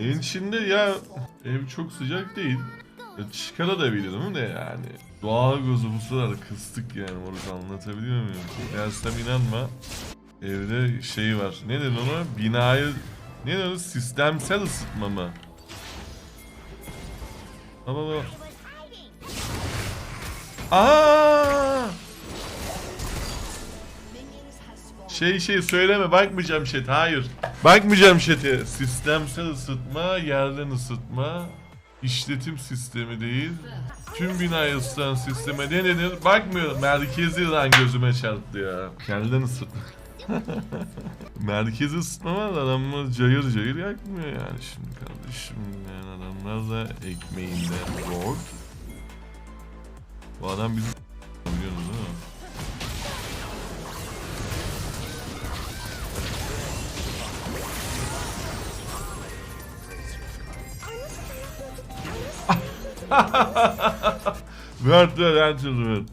Evin içinde ya ev çok sıcak değil. Ya çıkarabilirim de yani. Doğal gözü bu sıralar kıstık yani orası anlatabiliyor muyum? Dersem inanma. Evde şey var. Ne dedin ona? Binayı ne dedin? Sistemsel ısıtma mı? Baba baba. Aa! Şey şey söyleme bakmayacağım chat hayır. Bakmayacağım chat'e. Sistemsel ısıtma, yerden ısıtma, işletim sistemi değil. Tüm binayı ısıtan sisteme ne denir? Bakmıyorum. Merkezi lan gözüme çarptı ya. Yerden ısıtma. Merkezi ısıtma var da adamlar cayır cayır yakmıyor yani şimdi kardeşim. Yani adamlar da ekmeğinde zor. Bu adam bizi biliyorsunuz değil mi? Enter word.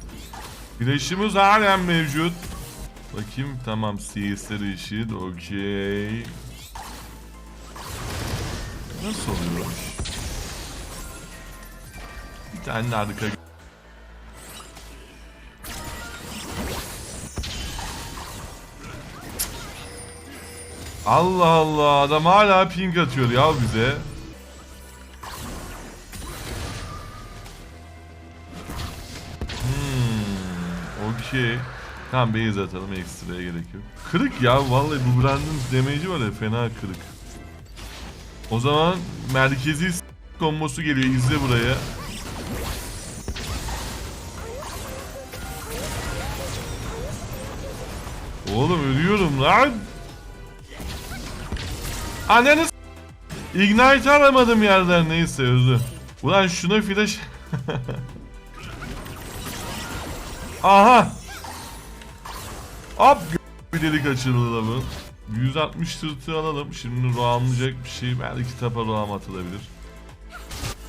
Güneşimiz halen mevcut. Bakayım tamam CS'leri eşit okey. Nasıl oluyor? Bir tane arka Allah Allah adam hala ping atıyor ya bize. Hmm, okey. Tamam base atalım ekstraya gerek yok. Kırık ya vallahi bu brandın damage'i var ya fena kırık. O zaman merkezi kombosu geliyor izle buraya. Oğlum ölüyorum lan. Ananı Ignite alamadım yerden neyse özür. Ulan şuna flash... Aha! Hop bir delik açıldı da bu. 160 tırtı alalım. Şimdi roamlayacak bir şey. Belki tapa roam atılabilir.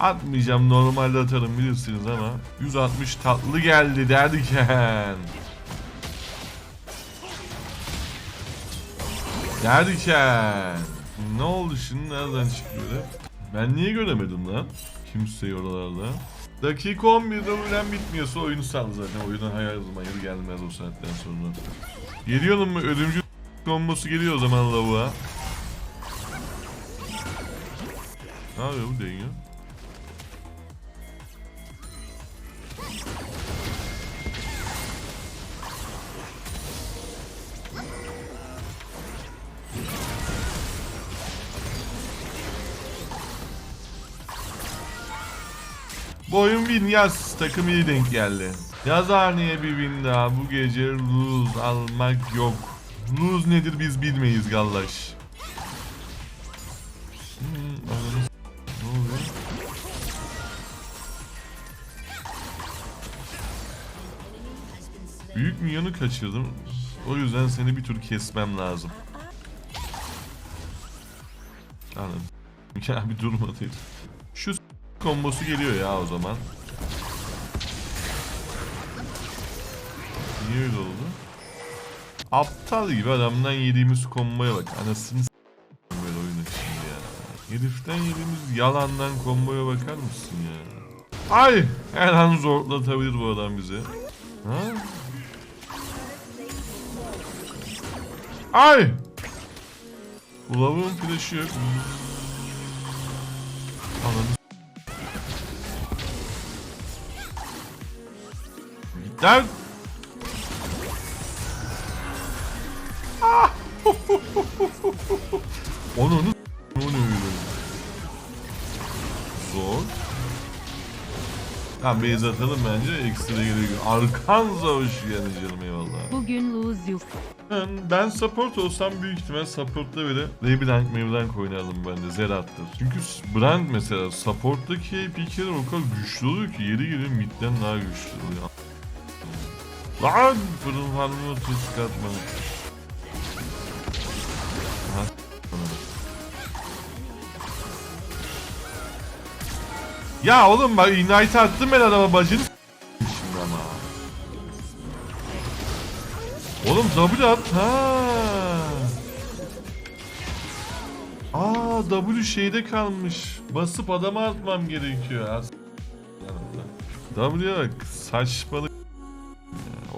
Atmayacağım normalde atarım bilirsiniz ama 160 tatlı geldi derken Derken Ne oldu şimdi nereden çıktı böyle Ben niye göremedim lan Kimseyi oralarda Dakika 11'de öğlen bitmiyorsa oyunu sal zaten. Oyuna hayal hayır gelmez o saatten sonra. Geliyorum mu? Ölümcül kombosu geliyor o zaman lavuğa. Ne yapıyor bu deniyor Bu oyun win yaz takım iyi denk geldi. Yazhaneye bir win daha bu gece lose almak yok. Lose nedir biz bilmeyiz gallaş. Büyük milyonu kaçırdım. O yüzden seni bir tur kesmem lazım. Anladım. Ya bir. Şu s- kombosu geliyor ya o zaman. Niye öyle oldu? Aptal gibi adamdan yediğimiz komboya bak. Anasını s- böyle oyunu şimdi ya. Heriften yediğimiz yalandan komboya bakar mısın ya? Ay! Her an zorlatabilir bu adam bizi. Ha? Ay! Ulavın flash'ı yok. Ananı Lan! Ah! Onu onu onu öyle. Zor. Tamam base atalım bence ekstra gerek yok. Arkanza hoş geldin canım eyvallah. Bugün lose you. Ben, ben support olsam büyük ihtimal support'ta bile Reblank Mevlank oynardım ben de Zerat'tır. Çünkü Brand mesela support'taki pikeler o kadar güçlü oluyor ki yeri geliyor midden daha güçlü oluyor. Lan fırın farmı tuz katma. Ya oğlum bak Ignite attım ben adama bacını şimdi ama. Oğlum double at ha. Aa W şeyde kalmış. Basıp adama atmam gerekiyor. W'ye bak saçmalık.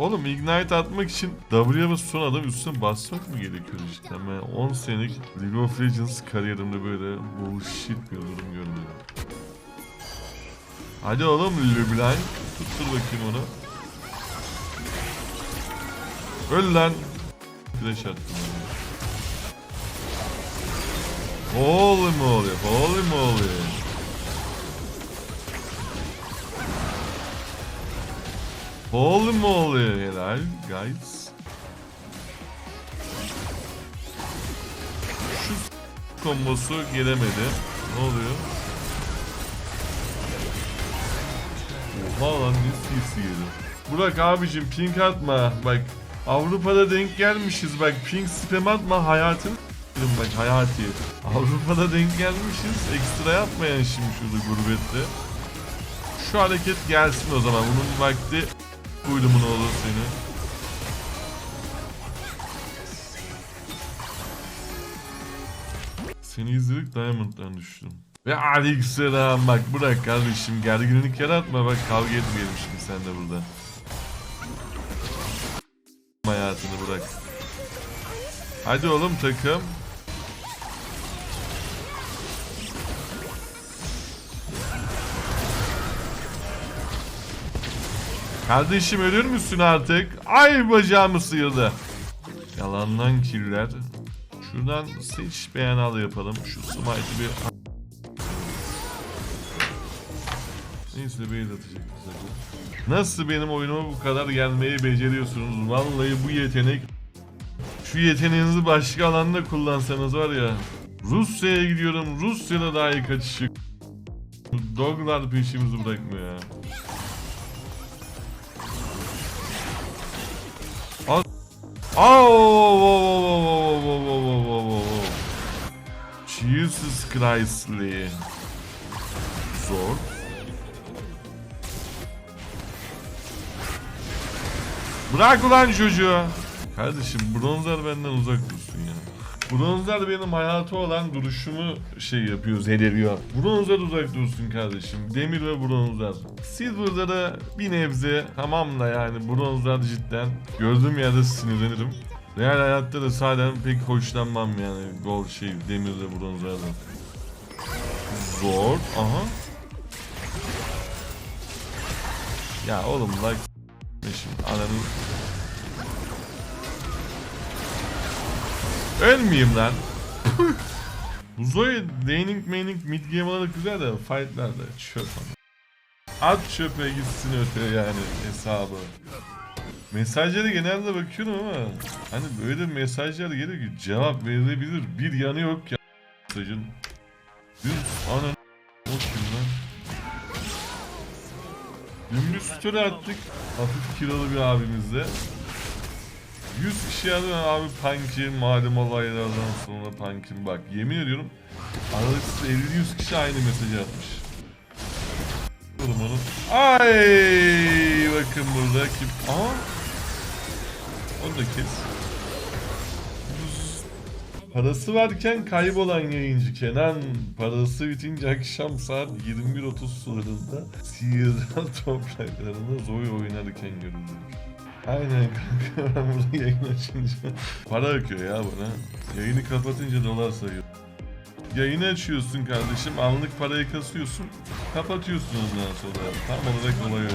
Oğlum Ignite atmak için W'ye sonra adam üstüne basmak mı gerekiyor işte? Ben 10 senelik League of Legends kariyerimde böyle bullshit bir durum görmedim. Hadi oğlum LeBlanc. Tuttur bakayım onu. Öl lan. Flash attım. Holy moly, holy moly. Holy moly, helal guys. Şu kombosu gelemedi. Ne oluyor? Oha lan ne CC yedi. Burak abicim ping atma. Bak Avrupa'da denk gelmişiz bak ping spam atma hayatın s**erim bak hayati. Avrupa'da denk gelmişiz ekstra yapmayan şimdi şurada gurbette. Şu hareket gelsin o zaman bunun vakti buydumun oğlu seni. Seni izledik Diamond'dan düştüm. Ve aleykümselam bak bırak kardeşim gerginlik yaratma bak kavga etmeyelim şimdi sen de burada. Hayatını bırak. Hadi oğlum takım. Kardeşim ölür müsün artık? Ay bacağımı sıyırdı. Yalandan killer. Şuradan seç beğen al yapalım. Şu smite'ı bir... Neyse beyaz atacak bize. Nasıl benim oyunuma bu kadar gelmeyi beceriyorsunuz? Vallahi bu yetenek... Şu yeteneğinizi başka alanda kullansanız var ya... Rusya'ya gidiyorum. Rusya'da daha iyi kaçışı. Doglar peşimizi bırakmıyor ya. Oh, Jesus Christ'li. Zor. Bırak ulan çocuğu. Kardeşim bronzlar benden uzak dursun ya. Bronzlar benim hayatı olan duruşumu şey yapıyor, zedeliyor. Bronzlar uzak dursun kardeşim. Demir ve bronzlar. Silver'lara bir nebze tamam da yani bronzlar cidden. Gördüğüm yerde sinirlenirim. Real hayatta da sahiden pek hoşlanmam yani gol şey demir ve bronzlardan. Zor. Aha. Ya oğlum like şimdi ananı Ölmeyeyim lan. Zoe laning maining mid game olarak güzel de fightlarda çöp ama. At çöpe gitsin öte yani hesabı. Mesajları genelde bakıyorum ama hani böyle mesajlar geliyor ki cevap verilebilir bir yanı yok ya mesajın. Bir anan o kim lan? Bir story attık hafif kilolu bir abimizle. 100 kişi yazdı abi Punk'in malum olaylardan sonra Punk'in bak yemin ediyorum aralıksız 50-100 kişi aynı mesajı atmış. Onu. Ay bakın burada kim? Aa. Onu da kes. Parası varken kaybolan yayıncı Kenan parası bitince akşam saat 21.30 sularında Sihirden topraklarında Zoe oynarken görüldü. Aynen kanka ben burada yayın açınca para akıyor ya bana. Yayını kapatınca dolar sayıyor. Yayını açıyorsun kardeşim, anlık parayı kasıyorsun, kapatıyorsun ondan sonra. Tam olarak olay öyle.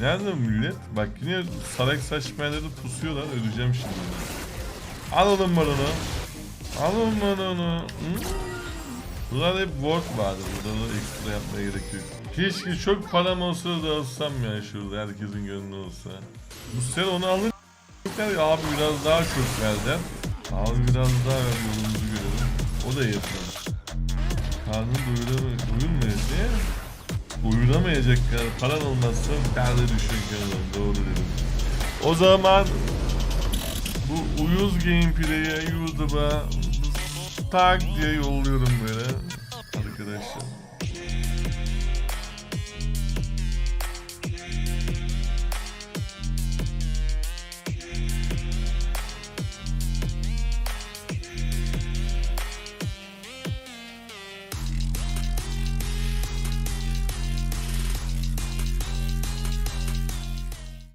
Nerede millet? Bak yine sarak saçmaları pusuyorlar, öleceğim şimdi. Al oğlum bana onu. Al oğlum bana onu. Hı? Bunlar hep work vardı, burada da ekstra yapmaya gerek yok. Keşke çok param olsa da alsam ya şurada, herkesin gönlü olsa. Bu sefer onu alır ya, abi biraz daha çok ver der. Abi biraz daha ver yolumuzu görelim. O da yapıyor. Karnını doyuramıyor. Doyurmuyor diye. Doyuramayacak kadar paran olmazsa derde düşecek adam. Doğru dedim. O zaman bu uyuz gameplay'e YouTube'a tak diye yolluyorum böyle.